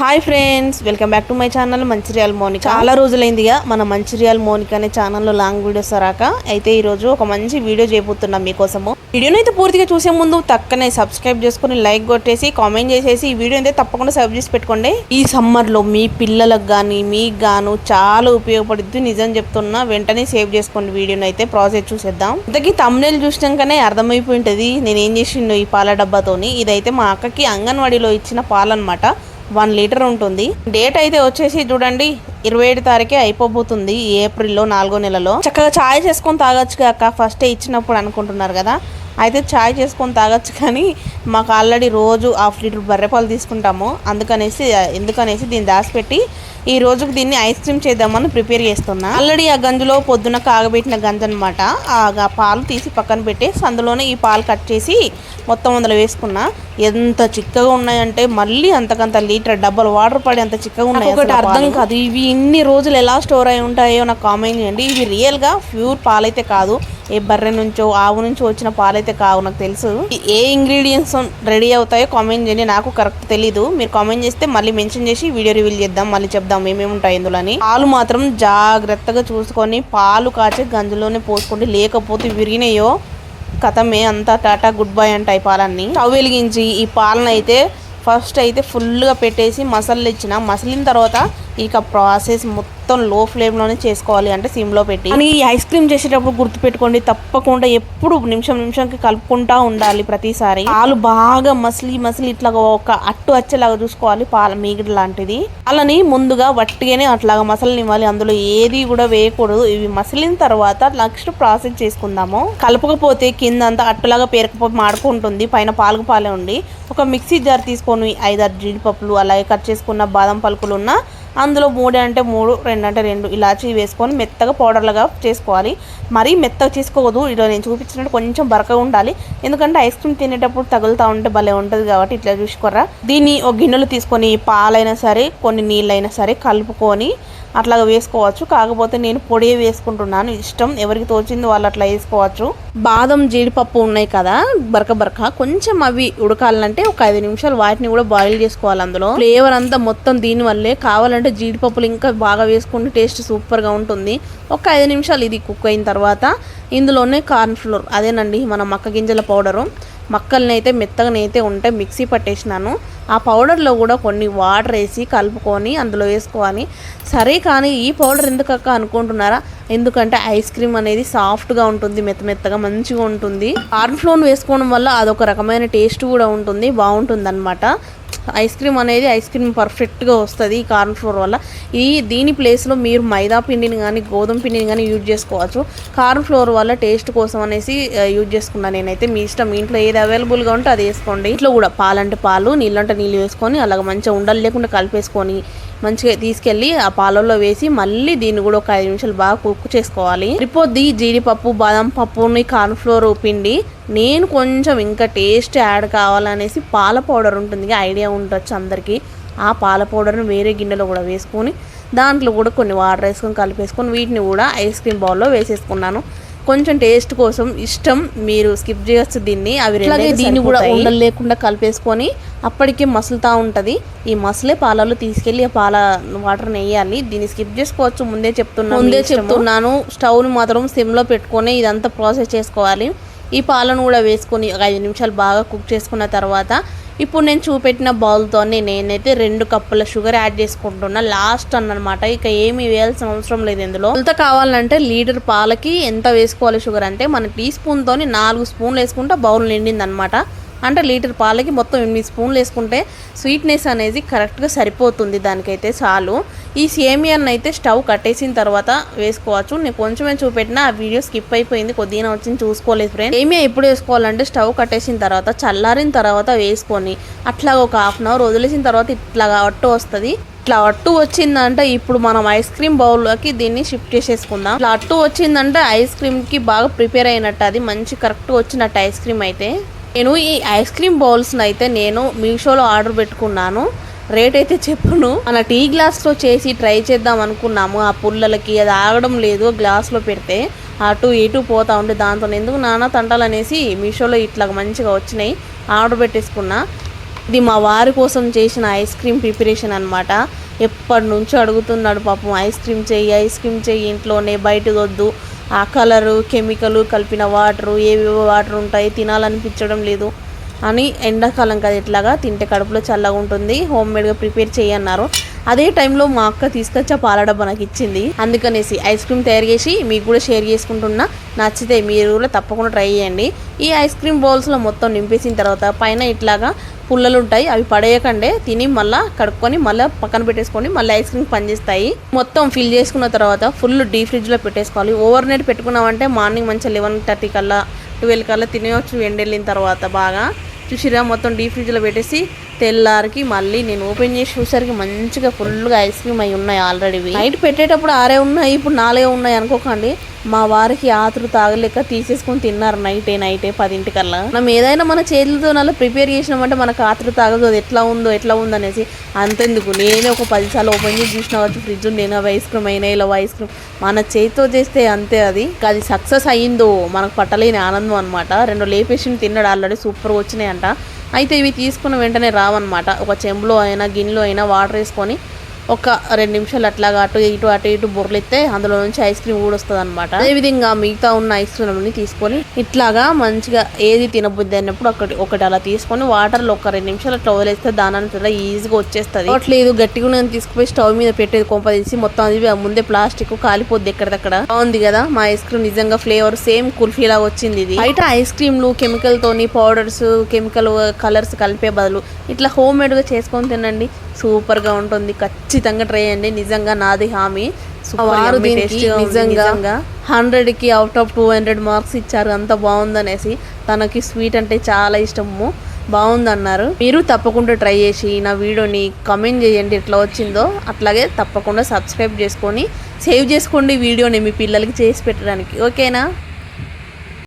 Hi friends welcome back to my channel Mancherial Monika. చాలా రోజులైందిగా మన మంచిర్యాల మోనిక అనే ఛానల్లో లాంగ్ వీడియోస్ రాక. అయితే ఈరోజు ఒక మంచి వీడియో చేయబోతున్నాం మీకోసము. వీడియోని అయితే పూర్తిగా చూసే ముందు తక్కనే సబ్స్క్రైబ్ చేసుకుని లైక్ కొట్టేసి కామెంట్ చేసేసి ఈ వీడియో అయితే తప్పకుండా సబ్ చేసి పెట్టుకోండి. ఈ సమ్మర్లో మీ పిల్లలకు కానీ మీకు గాను చాలా ఉపయోగపడుద్ది నిజం చెప్తున్నా వెంటనే సేవ్ చేసుకోండి వీడియోని అయితే. ప్రాసెస్ చూసేద్దాం. ఇంతకీ తమ్నేల్ చూసినాకనే అర్థమైపోయి నేను ఏం చేసిండు ఈ పాల డబ్బాతోని. ఇదైతే మా అక్కకి అంగన్వాడీలో ఇచ్చిన పాలన్నమాట. వన్ లీటర్ ఉంటుంది. డేట్ అయితే వచ్చేసి చూడండి ఇరవై ఏడు తారీఖే అయిపోబోతుంది ఈ ఏప్రిల్లో నాలుగో నెలలో. చక్కగా ఛాయ్ చేసుకొని తాగొచ్చు అక్క. ఫస్ట్ ఇచ్చినప్పుడు అనుకుంటున్నారు కదా. అయితే ఛాయ్ చేసుకొని తాగొచ్చు కానీ మాకు ఆల్రెడీ రోజు హాఫ్ లీటర్ బర్రెపాలు తీసుకుంటాము. అందుకనేసి ఎందుకనేసి దీన్ని దాచిపెట్టి ఈ రోజుకి దీన్ని ఐస్ క్రీమ్ చేద్దామని ప్రిపేర్ చేస్తున్నా. ఆల్రెడీ ఆ గంజులో పొద్దున కాగబెట్టిన గంజ అనమాట ఆ పాలు తీసి పక్కన పెట్టేసి అందులోనే ఈ పాలు కట్ చేసి మొత్తం అందులో వేసుకున్నా. ఎంత చిక్కగా ఉన్నాయంటే మళ్ళీ అంతకంత లీటర్ డబ్బలు వాటర్ పడి అంత చిక్కగా ఉన్నాయి ఒకటి అర్థం కాదు. ఇవి ఇన్ని రోజులు ఎలా స్టోర్ అయి ఉంటాయో నాకు కామెంట్ చేయండి. ఇవి రియల్గా ప్యూర్ పాలైతే కాదు. ఏ బర్రె నుంచో ఆవు నుంచి వచ్చిన పాలైతే కావు నాకు తెలుసు. ఏ ఇంగ్రీడియంట్స్ రెడీ అవుతాయో కామెంట్ చేయండి. నాకు కరెక్ట్ తెలీదు. మీరు కామెంట్ చేస్తే మళ్ళీ మెన్షన్ చేసి వీడియో రివీల్ చేద్దాం మళ్ళీ చెప్దాం ఏమేమి ఉంటాయి ఇందులో అని పాలు మాత్రం జాగ్రత్తగా చూసుకొని పాలు కాచి గంజులోనే పోసుకోండి. లేకపోతే విరిగినాయో కథమే. అంతా టాటా గుడ్ బై అంటాయి పాలన్నీ. స్టవ్ వెలిగించి ఈ పాలనైతే అయితే ఫస్ట్ అయితే ఫుల్గా పెట్టేసి మసాలా ఇచ్చిన మసలిన తర్వాత ఇక ప్రాసెస్ మొత్తం లో ఫ్లేమ్లోనే చేసుకోవాలి అంటే సిమ్లో పెట్టి. కానీ ఈ ఐస్ క్రీమ్ చేసేటప్పుడు గుర్తుపెట్టుకోండి తప్పకుండా ఎప్పుడు నిమిషం నిమిషంకి కలుపుకుంటా ఉండాలి ప్రతిసారి. పాలు బాగా మసిలి మసిలి ఇట్లా ఒక అట్టు వచ్చేలాగా చూసుకోవాలి పాల మీగడ లాంటిది. అలాని ముందుగా వట్టిగానే అట్లాగా మసలనివ్వాలి. అందులో ఏది కూడా వేయకూడదు. ఇవి మసిలిన తర్వాత నెక్స్ట్ ప్రాసెస్ చేసుకుందాము. కలపకపోతే కింద అంతా అట్టులాగా పేరకపోతే మాడుకుంటుంది. పైన పాలకు పాలే ఉండి ఒక మిక్సీ జార్ తీసుకొని ఐదారు జీడిపప్పులు అలాగే కట్ చేసుకున్న బాదం పలుకులు ఉన్న అందులో మూడు అంటే మూడు రెండు అంటే రెండు. ఇలాచి వేసుకొని మెత్తగా పౌడర్లుగా చేసుకోవాలి. మరీ మెత్తగా చేసుకోవద్దు. ఇలా నేను చూపించినట్టు కొంచెం బరకగా ఉండాలి. ఎందుకంటే ఐస్ క్రీమ్ తినేటప్పుడు తగులుతూ ఉంటే భలే ఉంటుంది కాబట్టి ఇట్లా చూసుకోరా దీన్ని ఒక గిన్నెలు తీసుకొని పాలైనా సరే కొన్ని నీళ్ళైనా సరే కలుపుకొని అట్లా వేసుకోవచ్చు. కాకపోతే నేను పొడి వేసుకుంటున్నాను. ఇష్టం ఎవరికి తోచింది వాళ్ళు అట్లా వేసుకోవచ్చు. బాదం జీడిపప్పు ఉన్నాయి కదా బరక బరక. కొంచెం అవి ఉడకాలంటే ఒక ఐదు నిమిషాలు వాటిని కూడా బాయిల్ చేసుకోవాలి అందులో. ఫ్లేవర్ అంతా మొత్తం దీని వల్లే. కావాలంటే జీడిపప్పులు ఇంకా బాగా వేసుకుంటే టేస్ట్ సూపర్గా ఉంటుంది. ఒక ఐదు నిమిషాలు ఇది కుక్ అయిన తర్వాత ఇందులోనే కార్న్ ఫ్లోర్ అదేనండి మన మక్క గింజల పౌడరు మక్కలనైతే మెత్తగానైతే ఉంటే మిక్సీ పట్టేసినాను. ఆ పౌడర్లో కూడా కొన్ని వాటర్ వేసి కలుపుకొని అందులో వేసుకోవాలి. సరే కానీ ఈ పౌడర్ ఎందుకక్క అనుకుంటున్నారా? ఎందుకంటే ఐస్ క్రీమ్ అనేది సాఫ్ట్గా ఉంటుంది మెత్త మెత్తగా మంచిగా ఉంటుంది. కార్న్ ఫ్లోన్ వేసుకోవడం వల్ల అదొక రకమైన టేస్ట్ కూడా ఉంటుంది బాగుంటుంది అనమాట ఐస్ క్రీమ్ అనేది ఐస్ క్రీమ్ పర్ఫెక్ట్గా వస్తుంది ఈ కార్న్ ఫ్లోర్ వల్ల. ఈ దీని ప్లేస్లో మీరు మైదా పిండిని కానీ గోధుమ పిండిని కానీ యూజ్ చేసుకోవచ్చు. కార్న్ ఫ్లోర్ వల్ల టేస్ట్ కోసం అనేసి యూజ్ చేసుకున్నాను నేనైతే. మీ ఇష్టం. మీ ఇంట్లో ఏది అవైలబుల్గా ఉంటే అది వేసుకోండి. ఇంట్లో కూడా పాలంటే పాలు నీళ్ళంటే నీళ్ళు వేసుకొని అలాగ మంచిగా ఉండలు లేకుండా కలిపేసుకొని మంచిగా తీసుకెళ్ళి ఆ పాలల్లో వేసి మళ్ళీ దీన్ని కూడా ఒక ఐదు నిమిషాలు బాగా కుక్ చేసుకోవాలి. రిపోద్ది జీడిపప్పు బాదం పప్పుని కార్న్ ఫ్లోర్ పిండి. నేను కొంచెం ఇంకా టేస్ట్ యాడ్ కావాలనేసి పాల పౌడర్ ఉంటుంది ఐడియా ఉండొచ్చు అందరికీ. ఆ పాల పౌడర్ని వేరే గిన్నెలో కూడా వేసుకొని దాంట్లో కూడా కొన్ని వాటర్ వేసుకొని కలిపేసుకొని వీటిని కూడా ఐస్ క్రీమ్ బౌల్లో వేసేసుకున్నాను. కొంచెం టేస్ట్ కోసం ఇష్టం మీరు స్కిప్ చేయొచ్చు దీన్ని. అవి అలాగే దీన్ని కూడా ఉండలు లేకుండా కలిపేసుకొని అప్పటికే మసులుతూ ఉంటుంది. ఈ మసలే పాలలో తీసుకెళ్ళి ఆ పాల వాటర్ వేయాలి దీన్ని స్కిప్ చేసుకోవచ్చు ముందే చెప్తున్నాను ముందే చెప్తున్నాను. స్టవ్ని మాత్రం సిమ్లో పెట్టుకొని ఇదంతా ప్రాసెస్ చేసుకోవాలి. ఈ పాలను కూడా వేసుకొని ఒక ఐదు నిమిషాలు బాగా కుక్ చేసుకున్న తర్వాత ఇప్పుడు నేను చూపెట్టిన బౌల్తోనే నేనైతే రెండు కప్పుల షుగర్ యాడ్ చేసుకుంటున్నా. లాస్ట్ అన్నమాట ఇక ఏమి వేయాల్సిన అవసరం లేదు ఇందులో. ఎంత కావాలంటే లీటర్ పాలకి ఎంత వేసుకోవాలి షుగర్ అంటే మన టీ స్పూన్తోని నాలుగు స్పూన్లు వేసుకుంటే బౌల్ నిండింది అనమాట. అంటే లీటర్ పాలకి మొత్తం ఎనిమిది స్పూన్లు వేసుకుంటే స్వీట్నెస్ అనేది కరెక్ట్గా సరిపోతుంది. దానికైతే చాలు. ఈ సేమియాన్ని అయితే స్టవ్ కట్టేసిన తర్వాత వేసుకోవచ్చు. నేను కొంచెమే చూపెట్టిన ఆ వీడియో స్కిప్ అయిపోయింది. కొద్దిగా వచ్చింది. చూసుకోలేదు ఫ్రెండ్ సేమియా ఎప్పుడు వేసుకోవాలంటే స్టవ్ కట్టేసిన తర్వాత చల్లారిన తర్వాత వేసుకొని అట్లా ఒక హాఫ్ అన్ అవర్ వదిలేసిన తర్వాత ఇట్లా అట్టు వస్తుంది. ఇట్లా అట్టు వచ్చిందంటే ఇప్పుడు మనం ఐస్ క్రీమ్ బౌల్లోకి దీన్ని షిఫ్ట్ చేసేసుకుందాం. ఇట్లా అట్టు వచ్చిందంటే ఐస్ క్రీమ్కి బాగా ప్రిపేర్ అయినట్టు అది మంచి కరెక్ట్గా వచ్చినట్టు ఐస్ క్రీమ్ అయితే. నేను ఈ ఐస్ క్రీమ్ బౌల్స్ని అయితే నేను మీషోలో ఆర్డర్ పెట్టుకున్నాను. రేట్ అయితే చెప్పును. మన టీ గ్లాస్లో చేసి ట్రై చేద్దాం అనుకున్నాము. ఆ పుల్లలకి అది ఆగడం లేదు గ్లాస్లో పెడితే. అటు ఇటు పోతా ఉండి దాంతో ఎందుకు నానా తంటాలనేసి మీషోలో ఇట్లా మంచిగా వచ్చినాయి. ఆర్డర్ పెట్టేసుకున్నా. ఇది మా వారి కోసం చేసిన ఐస్ క్రీమ్ ప్రిపరేషన్ అనమాట ఎప్పటి నుంచో అడుగుతున్నాడు పాపం ఐస్ క్రీమ్ చెయ్యి ఐస్ క్రీమ్ చెయ్యి ఇంట్లోనే బయట వద్దు ఆ కలరు కెమికల్ కలిపిన వాటరు ఏవేవో వాటర్ ఉంటాయి తినాలనిపించడం లేదు. అని ఎండాకాలం కదా ఇట్లాగా తింటే కడుపులో చల్లగా ఉంటుంది. హోమ్ మేడ్గా ప్రిపేర్ చేయన్నారు. అదే టైంలో మా అక్క తీసుకొచ్చి ఆ పాల డబ్బా నాకు ఇచ్చింది. అందుకనేసి ఐస్ క్రీమ్ తయారు చేసి మీకు కూడా షేర్ చేసుకుంటున్నా. నచ్చితే మీరు కూడా తప్పకుండా ట్రై చేయండి. ఈ ఐస్ క్రీమ్ బౌల్స్లో మొత్తం నింపేసిన తర్వాత పైన ఇట్లాగా పుల్లలు ఉంటాయి. అవి పడేయకండే. తిని మళ్ళీ కడుక్కొని మళ్ళీ పక్కన పెట్టేసుకొని మళ్ళీ ఐస్ క్రీమ్ పనిచేస్తాయి. మొత్తం ఫిల్ చేసుకున్న తర్వాత ఫుల్ డీ ఫ్రిడ్జ్లో పెట్టేసుకోవాలి. ఓవర్ నైట్ పెట్టుకున్నామంటే మార్నింగ్ మంచిగా లెవెన్ థర్టీ కల్లా ట్వెల్వ్ కల్లా తినేవచ్చు ఎండెళ్ళిన తర్వాత బాగా. చూసిరా మొత్తం డీ ఫ్రిడ్జ్లో పెట్టేసి తెల్లారికి మళ్ళీ నేను ఓపెన్ చేసి చూసరికి మంచిగా ఫుల్గా ఐస్ క్రీమ్ అయి ఉన్నాయి ఆల్రెడీ నైట్ పెట్టేటప్పుడు ఆరే ఉన్నాయి ఇప్పుడు నాలుగే ఉన్నాయి అనుకోకండి. మా వారికి ఆతురు తాగలేక తీసేసుకొని తిన్నారు నైటే నైటే పదింటికల్లా. మనం ఏదైనా మన చేతులతో నల్ల ప్రిపేర్ చేసినామంటే మనకు ఆతురు తాగదు అది ఎట్లా ఉందో ఎట్లా ఉందో అనేసి అంతెందుకు. నేనే ఒక పదిసార్లు ఓపెన్ చేసి చూసిన వచ్చి ఫ్రిడ్జ్ నేను అవి ఐస్ క్రీమ్ అయినా ఇలా ఐస్ క్రీమ్ మన చేతితో చేస్తే అంతే అది. అది సక్సెస్ అయ్యిందో మనకు పట్టలేని ఆనందం అనమాట రెండు లేపేసి తిన్నాడు ఆల్రెడీ సూపర్గా వచ్చినాయి అంట అయితే ఇవి తీసుకున్న వెంటనే రావన్నమాట. ఒక చెంబులో అయినా గిన్నెలో అయినా వాటర్ వేసుకొని ఒక రెండు నిమిషాలు అట్లాగా అటు ఇటు అటు ఇటు బుర్రలిస్తే అందులో నుంచి ఐస్ క్రీమ్ కూడా వస్తుంది అనమాట అదేవిధంగా మిగతా ఉన్న ఐస్ క్రీమ్ని తీసుకొని ఇట్లాగా మంచిగా ఏది తినబుద్ది అన్నప్పుడు ఒకటి ఒకటి అలా తీసుకొని వాటర్లో ఒక రెండు నిమిషాలు అట్లా వేస్తే దాని కూడా ఈజీగా వచ్చేస్తుంది. అట్లేదు గట్టిగా నేను తీసుకుపోయి స్టవ్ మీద పెట్టేది కొంపదీసి మొత్తం అది ముందే ప్లాస్టిక్ కాలిపోద్ది ఎక్కడిదక్కడ. బాగుంది కదా మా ఐస్ క్రీమ్ నిజంగా ఫ్లేవర్ సేమ్ కుల్ఫీ లాగా వచ్చింది ఇది. బయట ఐస్ క్రీమ్లు కెమికల్ తోని పౌడర్స్ కెమికల్ కలర్స్ కలిపే బదులు ఇట్లా హోమ్ మేడ్గా చేసుకొని తినండి. సూపర్గా ఉంటుంది ఖచ్చితంగా ట్రై చేయండి. నిజంగా నాది హామీ. వారు దీనికి నిజంగా హండ్రెడ్కి out of two hundred marks ఇచ్చారు అంత బాగుందనేసి తనకి స్వీట్ అంటే చాలా ఇష్టము. బాగుందన్నారు. మీరు తప్పకుండా ట్రై చేసి నా వీడియోని కమెంట్ చేయండి ఎట్లా వచ్చిందో. అట్లాగే తప్పకుండా సబ్స్క్రైబ్ చేసుకొని సేవ్ చేసుకోండి వీడియోని మీ పిల్లలకి చేసి పెట్టడానికి. ఓకేనా